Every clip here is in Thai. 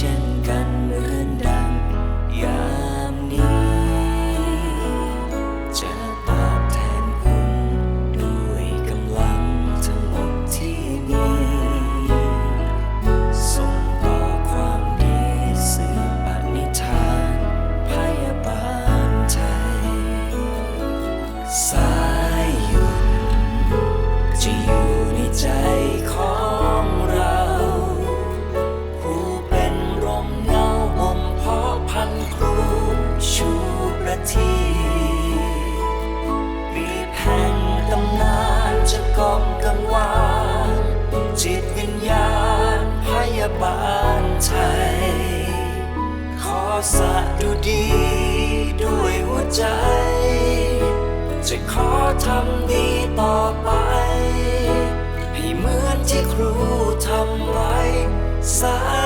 เช่นกันเหมือนดังยามนี้ จะตอบแทนคุณด้วยกำลังทั้งหมดที่มี ส่งต่อความดีสืบปณิธานพยาบาลไทย ใจ ขอสะดุดีด้วยหัวใจ จะขอทำดีต่อไป ให้เหมือนที่ครูทำไว้สา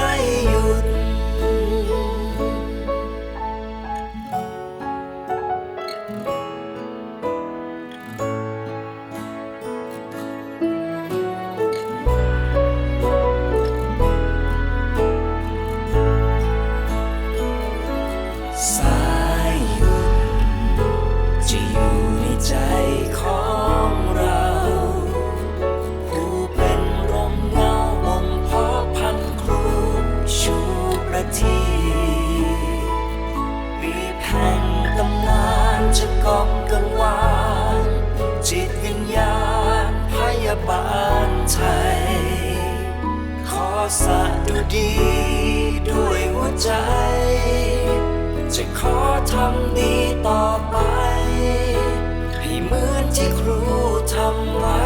ดีด้วยหัวใจ จะขอทำดีต่อไป ให้เหมือนที่ครูทำไว้